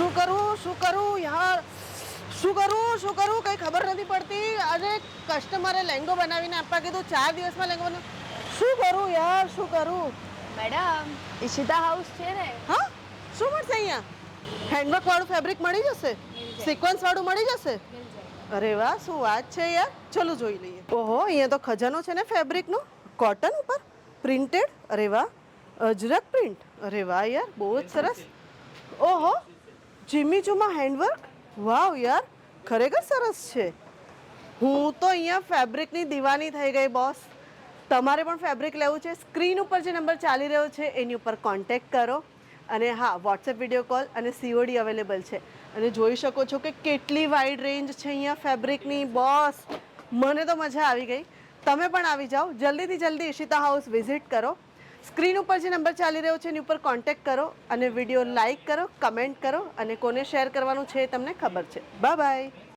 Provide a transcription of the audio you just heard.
શું કરું શું કરું યાર? શું કરું શું કરું? કંઈ ખબર નથી પડતી. આજે કસ્ટમરે લેંગો બનાવીને આપવા કીધું. ચાર દિવસમાં લેંગો બનાવ શું કરું યાર શું કરું? મેડમ ઈશિતા હાઉસ છે ને. હા? શું મળશે અહીંયા? હેન્ડવર્ક વાળું ફેબ્રિક મળી જશે? સિક્વન્સ વાળું મળી જશે? અરે વાહ શું વાત છે યાર. ચલો જોઈ લઈએ. ઓહો અહીંયા તો ખજાનો છે ને ફેબ્રિકનો કોટન ઉપર? પ્રિન્ટેડ અરે વાહ. અજરક પ્રિન્ટ અરે વાહ યાર બહુ જ સરસ. ઓહો. જીમી ચુમા હેન્ડવર્ક વાવ યાર. ખરેખર સરસ છે. હું તો અહીંયા ફેબ્રિકની દીવાની થઈ ગઈ બોસ તમારે પણ ફેબ્રિક લેવું છે. સ્ક્રીન ઉપર જે નંબર ચાલી રહ્યો છે, એની ઉપર કોન્ટેક્ટ કરો. અને હા વોટ્સએપ વીડિયો કોલ અને સીઓડી અવેલેબલ છે. અને જોઈ શકો છો કે કેટલી વાઇડ રેન્જ છે અહીંયા ફેબ્રિકની બોસ મને તો મજા આવી ગઈ. તમે પણ આવી જાઓ. જલ્દીથી જલ્દી ઈશિતા હાઉસ વિઝિટ કરો. સ્ક્રીન ઉપર જે નંબર ચાલી રહ્યો છે, એની ઉપર કોન્ટેક્ટ કરો અને વીડિયો લાઇક કરો કમેન્ટ કરો અને કોને શેર કરવાનું છે એ તમને ખબર છે. Bye bye